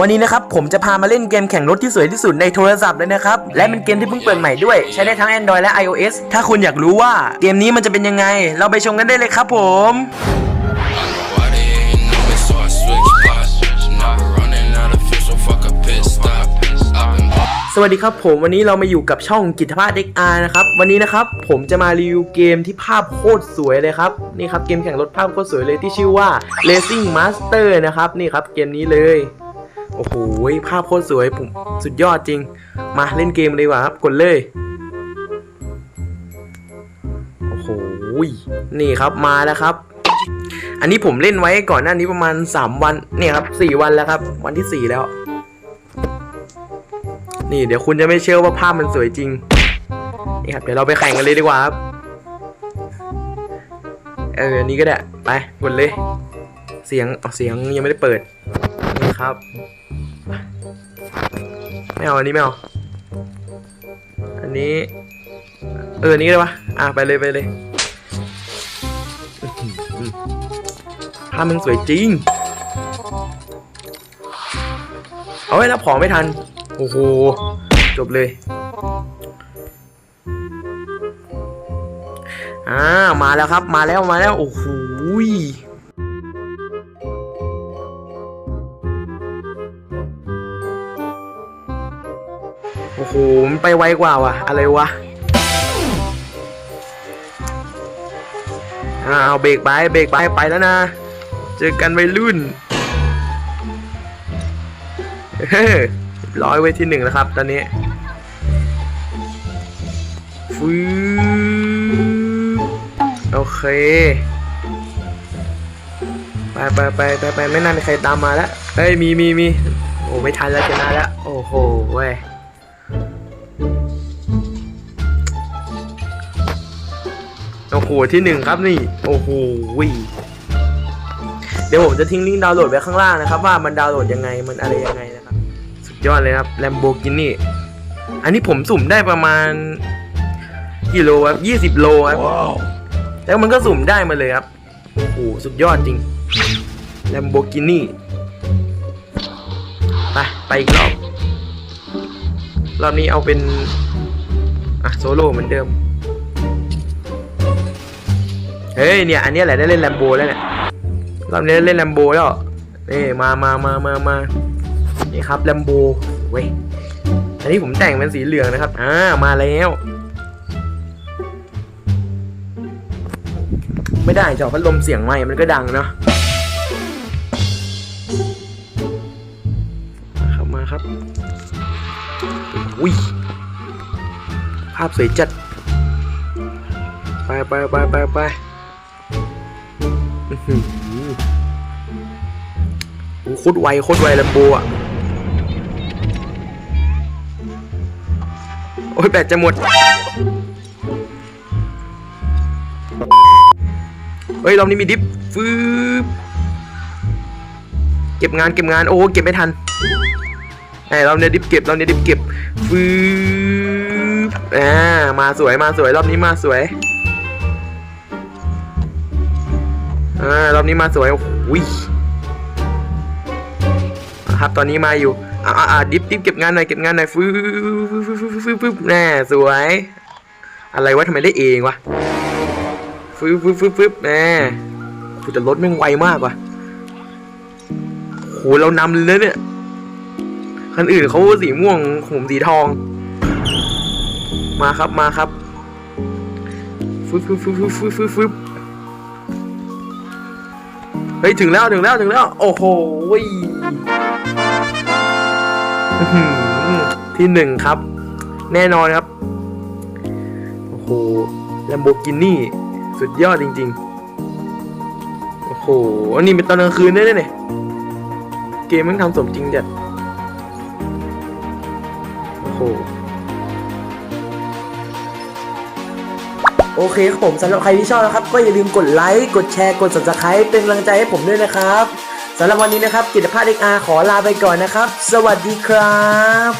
วันนี้นะครับผมจะพามาเล่นเกมแข่งรถที่สวยที่สุดในโทรศัพท์เลยนะครับ และเป็นเกมที่เพิ่งเปิดใหม่ด้วย ใช้ได้ทั้ง Android และ iOS ถ้าคุณอยากรู้ว่าเกมนี้มันจะเป็นยังไง เราไปชมกันได้เลยครับผม Why they hating on me, so I switch spots. Not running out of fuel, so fuck a pit stop. I've been สวัสดีครับผมวันนี้เรามาอยู่กับช่องกิจภาพ XR นะครับ วันนี้นะครับผมจะมารีวิวเกมที่ภาพโคตรสวยเลยครับ นี่ครับเกมแข่งรถภาพโคตรสวยเลยที่ชื่อว่า Racing Master นะครับ นี่ครับเกมนี้เลย โอ้โหภาพโคตรสวยผมสุดยอดจริง มาเล่นเกมเลยว่าครับกดเลยโอ้โหนี่ครับมาแล้วครับ อันนี้ผมเล่นไว้ก่อนหน้านี้ประมาณ 3 วันเนี่ยครับ4วันแล้วครับ วันที่ 4 แล้ว นี่เดี๋ยวคุณจะไม่เชื่อว่าภาพมันสวยจริงนี่ครับเดี๋ยวเราไปแข่งกันเลยดีกว่าครับเอออันนี้ก็ได้ไปกดเลย เสียงเอาเสียงยังไม่ได้เปิด นี่ครับไม่เอาอันนี้ไม่เอาอันนี้ เอออันนี้ก็ได้ปะอะไปเลยไปเลยภาพมันสวยจริง เอาไว้รับของไม่ทัน โอ้โห จบเลยอ่ามาแล้วครับ มาแล้วมาแล้ว โอ้โห มันไปไวกว่าว่ะ อะไรวะอ่าเอาเบรกไปเบรกไปไปแล้วนะ เจอกันวัยรุ่นเฮ้ยร้อยไว้ที่หนึ่งแล้วครับ ตอนนี้ฟืโอเค ไปไปไปไปไปไม่น่ามีใครตามมาแล้วเฮ้ยมีมีมีโอ้ไม่ทันแล้วชนะแล้ว โอ้โหเว้ย โอ้โหที่หนึ่งครับนี่ โอ้โหวิเดี๋ยวผมจะทิ้งลิงก์ดาวน์โหลดไว้ข้างล่างนะครับ ว่ามันดาวน์โหลดยังไงมันอะไรยังไงนะครับ สุดยอดเลยครับ Lamborghini อันนี้ผมสุ่มได้ประมาณกี่โลครับยี่สิบโลครับแล้วมันก็สุ่มได้มาเลยครับโอ้โหสุดยอดจริง Lamborghini ไปไปอีกรอบรอบนี้เอาเป็นอะโซโล่เหมือนเดิม เฮ้ยเนี่ยอันนี้แหละได้เล่นแลมโบแล้วเนี่ยรอบนี้ได้เล่นแลมโบแล้วนี่มามามามามานี่ครับแลมโบเว้ยอันนี้ผมแต่งเป็นสีเหลืองนะครับอ่ามาแล้วไม่ได้จอพัดลมเสียงไม่มันก็ดังเนาะมาครับมาครับอุ้ยภาพสวยจัด ไปไปไปไปไป โอ้โคตรไวโคตรไวแลมโบอะ โอ้ยแบตจะหมด เฮ้ยรอบนี้มีดิฟฟืบเก็บงานเก็บงาน โอ้เก็บไม่ทันไอ้รอบนี้ดิฟเก็บรอบนี้ดิฟเก็บฟืบอ่ามาสวยมาสวยรอบนี้มาสวย อ่ารอบนี้มาสวยโอ้ยครับตอนนี้มาอยู่อ่าอ่าดิฟดิฟเก็บงานหน่อยเก็บงานหน่อยฟืบฟืบฟืบฟืบฟืบฟืบแน่สวย อะไรวะทำไมได้เองวะฟึบฟึบฟึบฟึบแหมกูแต่รถแม่งไวมากว่ะโหเรานำเลยเนี่ยคันอื่นเขาสีม่วงผมสีทอง มาครับมาครับฟึบฟึบฟึบฟึบฟึบฟึบฟึบ เฮ้ยถึงแล้วถึงแล้วถึงแล้ว โอ้โหที่หนึ่งครับ แน่นอนครับ โอ้โห Lamborghini สุดยอดจริง ๆ โอ้โห อันนี้เป็นตอนกลางคืนได้วยเนี่ยเกมมันทำสมจริงจัดโอ้โห โอเคครับผมสำหรับใครที่ชอบนะครับ ก็อย่าลืมกดไลค์กดแชร์กด subscribe เป็นกำลังใจให้ผมด้วยนะครับสำหรับวันนี้นะครับกิจภาพเอกอาขอลาไปก่อนนะครับ สวัสดีครับ